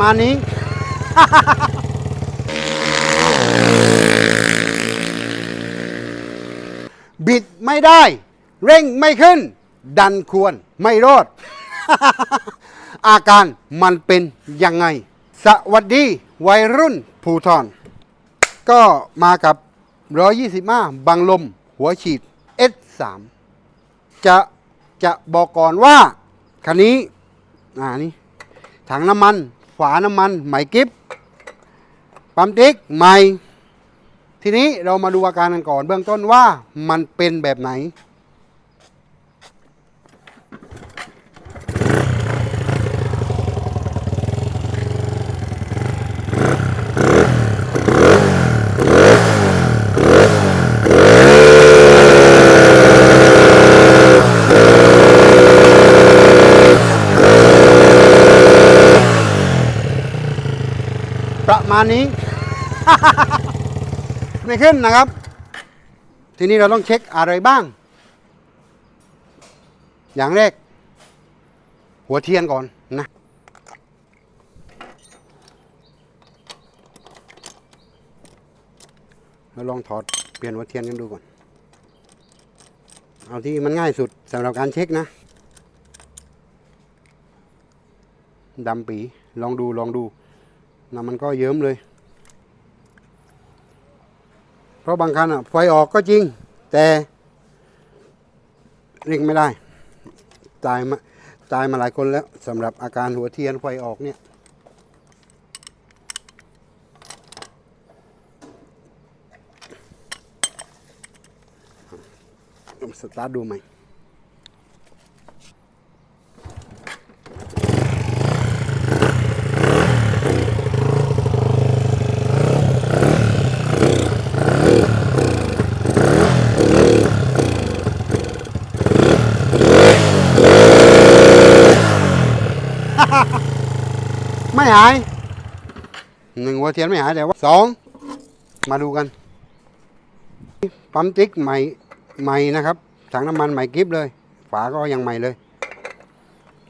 มาณนี้ บิดไม่ได้ เร่งไม่ขึ้น ดันควรไม่รอด อาการมันเป็นยังไง สวัสดี วัยรุ่นภูทรก็มากับ 125 บังลม หัวฉีด S3 จะจะบอกก่อนว่าคันนี้ อ่านี่ถังน้ำมัน ฝาน้ำมันไหมกิฟปั๊มติ๊กใหม่ ทีนี้เรามาดูอาการกันก่อน เบื้องต้นว่ามันเป็นแบบไหน มาณนี้ ไม่ขึ้นนะครับ ทีนี้เราต้องเช็คอะไรบ้าง อย่างแรก หัวเทียนก่อนนะเราลองถอดเปลี่ยนหัวเทียนกันดูก่อน เอาที่มันง่ายสุดสำหรับการเช็คนะดำปี ลองดูลองดู นะมันก็เยิ้มเลย เพราะบางคันอะไฟออกก็จริง แต่เร่งไม่ได้ ตายมาตายมาหลายคนแล้วสำหรับอาการหัวเทียนไฟออกเนี่ยสตาร์ทดูใหม่ ไม่หายหนึ่งหัวเทียนไม่หายแต่ว่าสองมาดูกันปั๊มติ๊กใหม่ใหม่นะครับถังน้ำมันใหม่กิฟเลย ฝาก็ยังใหม่เลย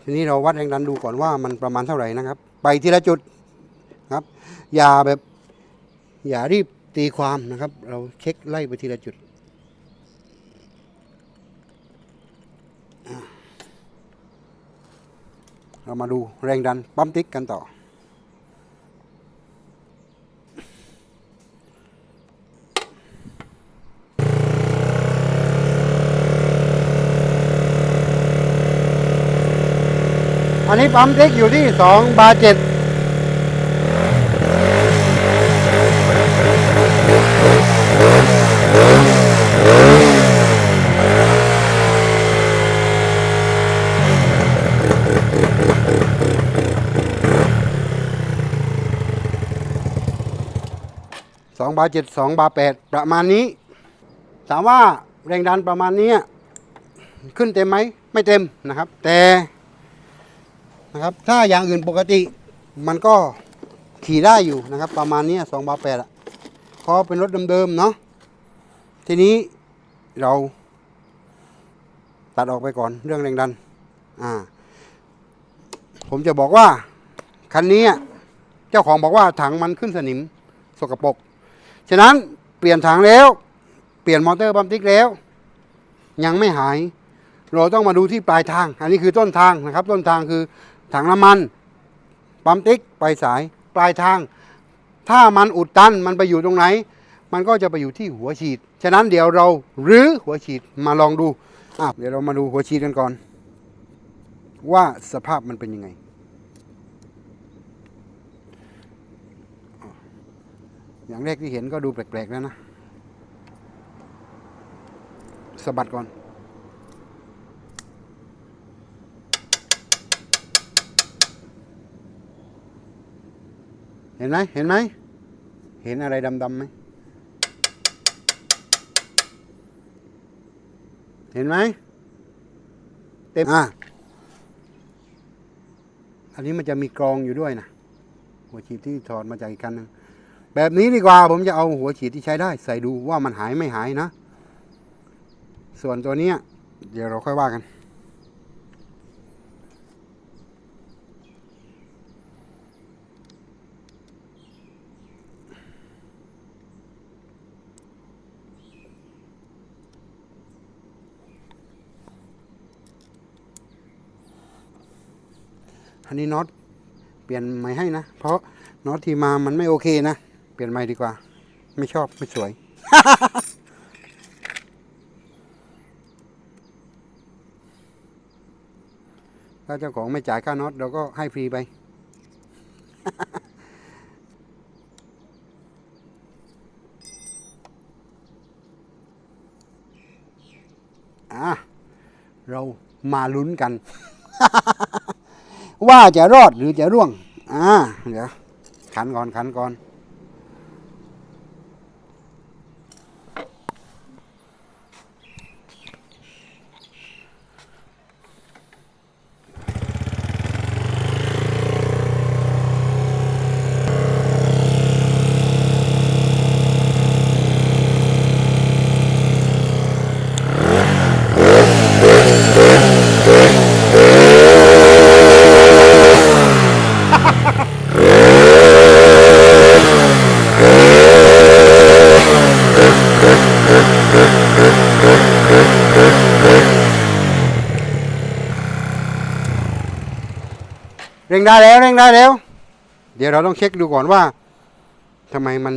ทีนี้เราวัดแรงดันดูก่อนว่ามันประมาณเท่าไหร่นะครับ ไปทีละจุดครับ อย่าแบบ อย่ารีบตีความนะครับ เราเช็คไล่ไปทีละจุดเรามาดูแรงดันปั๊มติ๊กกันต่อ อันนี้ปั๊มเล็กอยู่ที่สองบาเจ็ดสองบาเจ็ดสองบาแปดประมาณนี้ ถามว่าแรงดันประมาณนี้ขึ้นเต็มไหม ไม่เต็มนะครับ แต่ นะครับ ถ้าอย่างอื่นปกติมันก็ขี่ได้อยู่นะครับ ประมาณนี้สองบาแปดอะเพราะเป็นรถเดิมๆเนาะทีนี้เรา ตัดออกไปก่อนเรื่องแรงดันอ่าผมจะบอกว่าคันนี้อะเจ้าของบอกว่าถังมันขึ้นสนิมสกปรกฉะนั้นเปลี่ยนถังแล้ว เปลี่ยนมอเตอร์บัมติ๊กแล้ว ยังไม่หาย เราต้องมาดูที่ปลายทาง อันนี้คือต้นทางนะครับ ต้นทางคือ ถังน้ำมัน ปั๊มติ๊กไปสายปลายทาง ถ้ามันอุดตันมันไปอยู่ตรงไหน มันก็จะไปอยู่ที่หัวฉีด ฉะนั้นเดี๋ยวเรารื้อหัวฉีดมาลองดูอะเดี๋ยวเรามาดูหัวฉีดกันก่อน ว่าสภาพมันเป็นยังไงอย่างแรกที่เห็นก็ดูแปลกๆแล้วนะสะบัดก่อน ห็นไหมเห็นไหม เห็นอะไรดำๆไหม เห็นไหม เต็ม อะ อันนี้มันจะมีกรองอยู่ด้วยนะ หัวฉีดที่ถอดมาจากอีกคันหนึง แบบนี้ดีกว่าผมจะเอาหัวฉีดที่ใช้ได้ ใส่ดูว่ามันหายไม่หายนะ ส่วนตัวเนี้ย เดี๋ยวเราค่อยว่ากัน อันนี้น็อตเปลี่ยนใหม่ให้นะ เพราะน็อตที่มามันไม่โอเคนะ เปลี่ยนใหม่ดีกว่า ไม่ชอบไม่สวย ถ้าเจ้าของไม่จ่ายค่าน็อตเราก็ให้ฟรีไปอะเรามาลุ้นกัน ว่าจะรอดหรือจะร่วง อ่า เดี๋ยวขันก่อนขันก่อน เร่งได้แล้วเร่งได้แล้ว เดี๋ยวเราต้องเช็คดูก่อนว่าทำไมมัน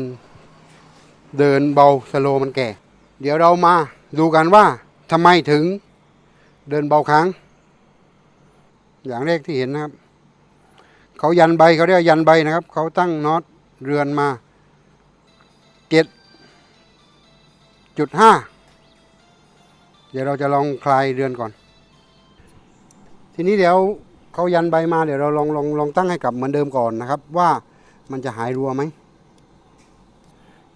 เดินเบาสโลมันแก่ เดี๋ยวเรามาดูกันว่าทำไมถึงเดินเบาค้าง อย่างแรกที่เห็นนะครับ เขายันใบเขาเรียกยันใบนะครับ เขาตั้งน็อตเรือนมาเจ็ดจุดห้าเดี๋ยวเราจะลองคลายเรือนก่อน ทีนี้เดี๋ยว เขายันใบมาเดี๋ยวเราลองลองลองตั้งให้กลับเหมือนเดิมก่อนนะครับ ว่ามันจะหายรัวไหม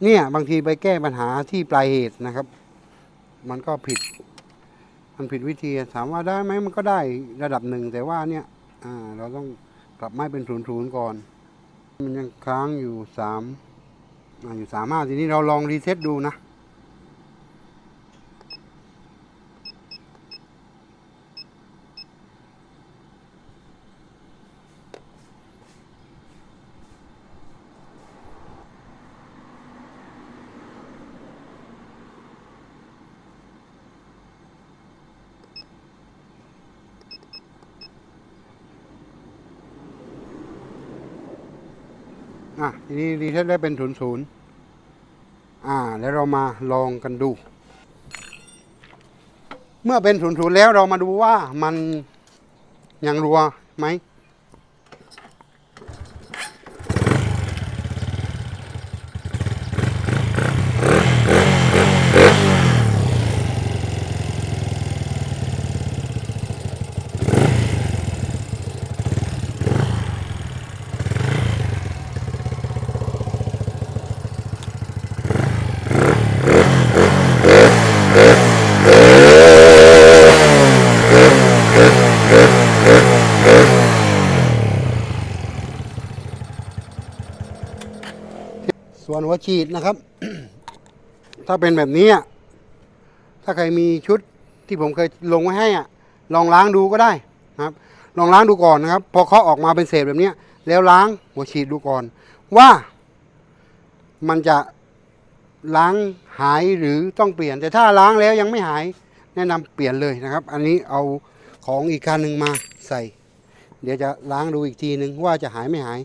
เนี่ยบางทีไปแก้ปัญหาที่ปลายเหตุนะครับ มันก็ผิด มันผิดวิธีถามว่าได้ไหมมันก็ได้ระดับหนึ่งแต่ว่าเนี่ยเราต้องกลับไม่เป็นศูนย์ศูนย์ก่อน มันยังค้างอยู่สามอ่าอยู่สามห้าทีนี้เราลองรีเซ็ตดูนะ อะทีนี้รีเซ็ตได้เป็นศูนย์ศูนย์อ่า แล้วเรามาลองกันดู เมื่อเป็นศูนย์ศูนย์แล้วเรามาดูว่ามันยังรัวไหม ส่วนหัวฉีดนะครับ ถ้าเป็นแบบนี้ถ้าใครมีชุดที่ผมเคยลงไว้ให้อะลองล้างดูก็ได้นะครับลองล้างดูก่อนนะครับ พอเขาออกมาเป็นเศษแบบนี้แล้วล้างหัวฉีดดูก่อน ว่ามันจะล้างหายหรือต้องเปลี่ยน แต่ถ้าล้างแล้วยังไม่หาย แนะนำเปลี่ยนเลยนะครับ อันนี้เอาของอีกคันหนึ่งมาใส่ เดี๋ยวจะล้างดูอีกทีหนึ่งว่าจะหายไม่หาย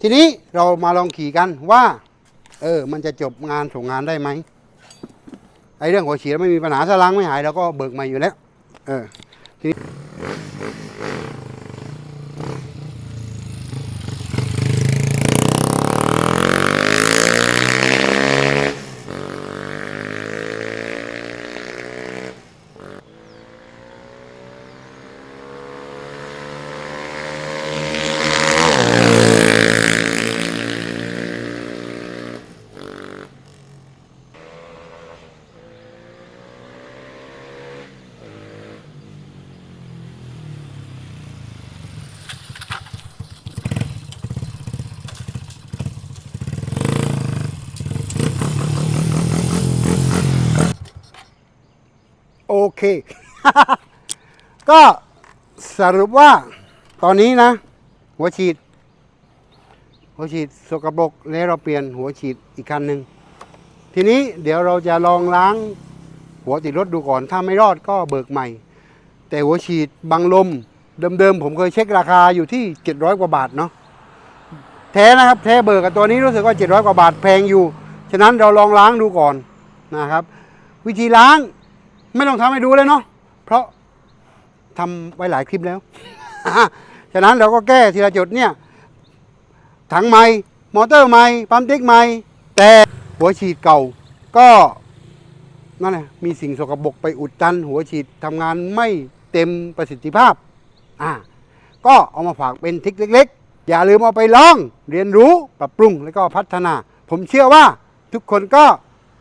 ทีนี้เรามาลองขี่กันว่า เออ มันจะจบงานส่งงานได้ไหมไอ้เรื่องหัวฉีดไม่มีปัญหาถ้าล้างไม่หายเราก็เบิกใหม่อยู่แล้ว เออทีนี้ โอเค ก็สรุปว่าตอนนี้นะ หัวฉีด หัวฉีดสกปรกแล้วเราเปลี่ยนหัวฉีดอีกคันหนึ่งทีนี้เดี๋ยวเราจะลองล้าง หัวติดรถดูก่อนถ้าไม่รอดก็เบิกใหม่ แต่หัวฉีดบังลม เดิมๆผมเคยเช็คราคาอยู่ที่ 700 กว่าบาทเนาะแท้นะครับแท้เบอร์กับตัวนี้รู้สึกว่า 700 กว่าบาทแพงอยู่ ฉะนั้นเราลองล้างดูก่อนนะครับ วิธีล้าง ไม่ต้องทำให้ดูเลยเนาะเพราะทำไว้หลายคลิปแล้วฉะนั้นเราก็แก้ทีละจุดเนี่ยถังใหม่มอเตอร์ใหม่ปั๊มติ๊กใหม่แต่หัวฉีดเก่าก็นั่นแหละมีสิ่งสกปรกไปอุดตัน หัวฉีดทำงานไม่เต็มประสิทธิภาพอ่าก็เอามาฝากเป็นทิกเล็ก ๆ อย่าลืมเอาไปลองเรียนรู้ปรับปรุงแล้วก็พัฒนา ผมเชื่อว่าทุกคนก็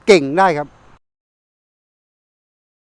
เก่งได้ครับ